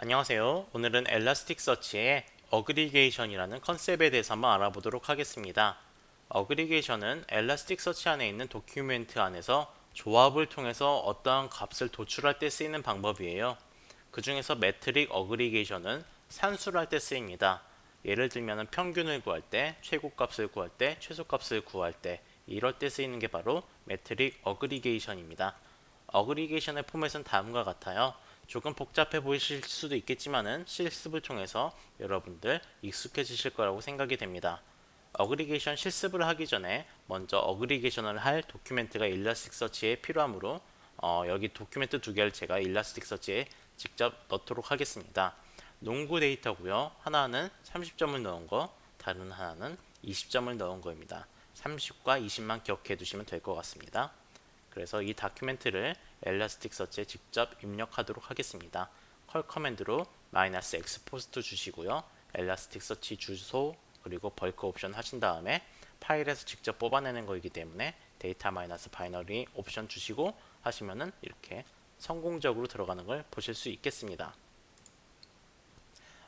안녕하세요. 오늘은 엘라스틱 서치의 어그리게이션이라는 컨셉에 대해서 한번 알아보도록 하겠습니다. 어그리게이션은 엘라스틱 서치 안에 있는 도큐멘트 안에서 조합을 통해서 어떠한 값을 도출할 때 쓰이는 방법이에요. 그 중에서 매트릭 어그리게이션은 산수를 할때 쓰입니다. 예를 들면 평균을 구할 때, 최고값을 구할 때, 최소값을 구할 때 이럴 때 쓰이는 게 바로 매트릭 어그리게이션입니다. 어그리게이션의 포맷은 다음과 같아요. 조금 복잡해 보이실 수도 있겠지만은 실습을 통해서 여러분들 익숙해지실 거라고 생각이 됩니다. 어그리게이션 실습을 하기 전에 먼저 어그리게이션을 할 도큐멘트가 일라스틱서치에 필요하므로 어, 여기 도큐멘트 두 개를 제가 일라스틱서치에 직접 넣도록 하겠습니다. 농구 데이터고요. 하나는 30점을 넣은 거, 다른 하나는 20점을 넣은 거입니다. 30과 20만 기억해 두시면 될 것 같습니다. 그래서 이 다큐멘트를 엘라스틱 서치에 직접 입력하도록 하겠습니다. 컬 커맨드로 마이너스 엑스포스트 주시고요. 엘라스틱 서치 주소 그리고 벌크 옵션 하신 다음에 파일에서 직접 뽑아내는 거이기 때문에 데이터 마이너스 바이너리 옵션 주시고 하시면은 이렇게 성공적으로 들어가는 걸 보실 수 있겠습니다.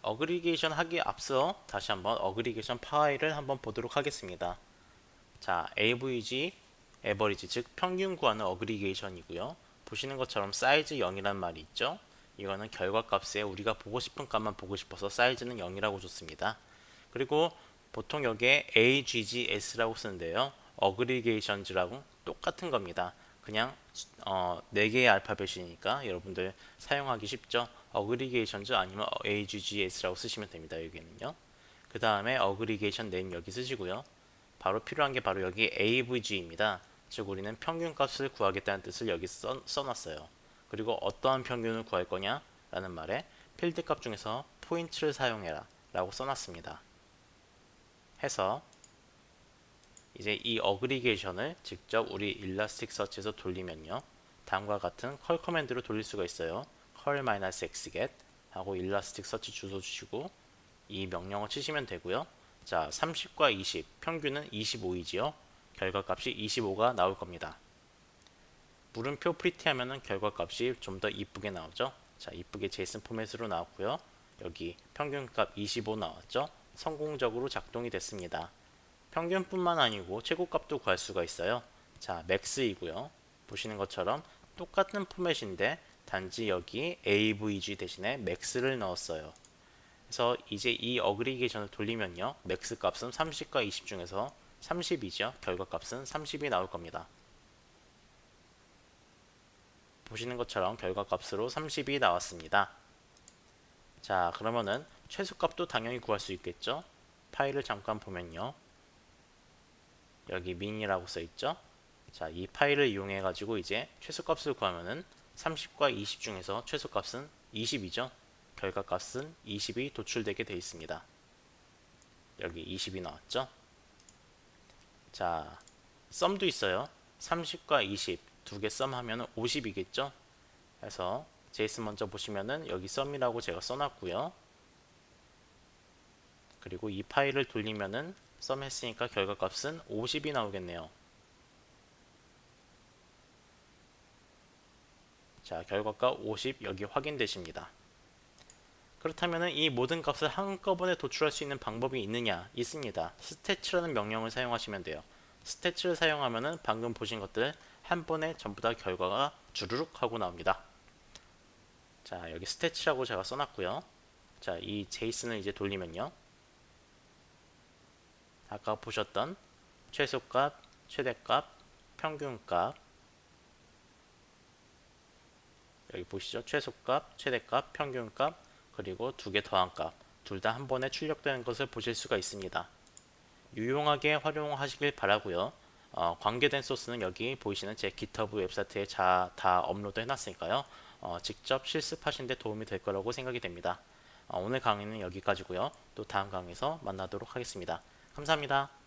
어그리게이션 하기 앞서 다시 한번 어그리게이션 파일을 한번 보도록 하겠습니다. 자, AVG 에버리지 즉 평균 구하는 어그리게이션이고요. 보시는 것처럼 사이즈 0이란 말이 있죠. 이거는 결과값에 우리가 보고 싶은 값만 보고 싶어서 사이즈는 0이라고 줬습니다. 그리고 보통 여기에 AGGS라고 쓰는데요. 어그리게이션즈라고 똑같은 겁니다. 그냥 어, 4개의 알파벳이니까 여러분들 사용하기 쉽죠. 어그리게이션즈 아니면 AGGS라고 쓰시면 됩니다. 여기는요. 그 다음에 어그리게이션 네임 여기 쓰시고요. 바로 필요한 게 바로 여기 AVG입니다. 즉 우리는 평균값을 구하겠다는 뜻을 여기 써, 써놨어요. 그리고 어떠한 평균을 구할 거냐 라는 말에 필드 값 중에서 포인트를 사용해라 라고 써놨습니다. 해서 이제 이 어그리게이션을 직접 우리 일라스틱 서치에서 돌리면요. 다음과 같은 컬 커맨드로 돌릴 수가 있어요. 컬-xget 하고 일라스틱 서치 주소 주시고 이 명령어 치시면 되고요. 자, 30과 20, 평균은 25이지요. 결과값이 25가 나올 겁니다. 물음표 프리티 하면은 결과값이 좀 더 이쁘게 나오죠. 자, 이쁘게 제이슨 포맷으로 나왔고요. 여기 평균값 25 나왔죠. 성공적으로 작동이 됐습니다. 평균뿐만 아니고 최고값도 구할 수가 있어요. 자, 맥스이고요. 보시는 것처럼 똑같은 포맷인데 단지 여기 AVG 대신에 맥스를 넣었어요. 그래서 이제 이 어그리게이션을 돌리면요. 맥스 값은 30과 20 중에서 30이죠. 결과값은 30이 나올 겁니다. 보시는 것처럼 결과값으로 30이 나왔습니다. 자, 그러면은 최소값도 당연히 구할 수 있겠죠. 파일을 잠깐 보면요. 여기 민이라고 써 있죠. 자, 이 파일을 이용해 가지고 이제 최소값을 구하면은 30과 20 중에서 최소값은 20이죠. 결과값은 20이 도출되게 되어 있습니다. 여기 20이 나왔죠. 자, 썸도 있어요. 30과 20 두 개 썸하면 50이겠죠. 그래서 제이슨 먼저 보시면은 여기 썸이라고 제가 써놨고요. 그리고 이 파일을 돌리면은 썸 했으니까 결과값은 50이 나오겠네요. 자, 결과가 50 여기 확인되십니다. 그렇다면 이 모든 값을 한꺼번에 도출할 수 있는 방법이 있느냐? 있습니다. 스태츠라는 명령을 사용하시면 돼요. 스태츠를 사용하면 방금 보신 것들 한 번에 전부 다 결과가 주르륵 하고 나옵니다. 자, 여기 스태츠라고 제가 써놨고요. 자, 이 제이슨을 이제 돌리면요. 아까 보셨던 최소값, 최대값, 평균값 여기 보시죠. 최소값, 최대값, 평균값 그리고 두 개 더한 값 둘 다 한 번에 출력되는 것을 보실 수가 있습니다. 유용하게 활용하시길 바라고요. 어, 관계된 소스는 여기 보이시는 제 GitHub 웹사이트에 자, 다 업로드 해놨으니까요. 어, 직접 실습하시는 데 도움이 될 거라고 생각이 됩니다. 어, 오늘 강의는 여기까지고요. 또 다음 강의에서 만나도록 하겠습니다. 감사합니다.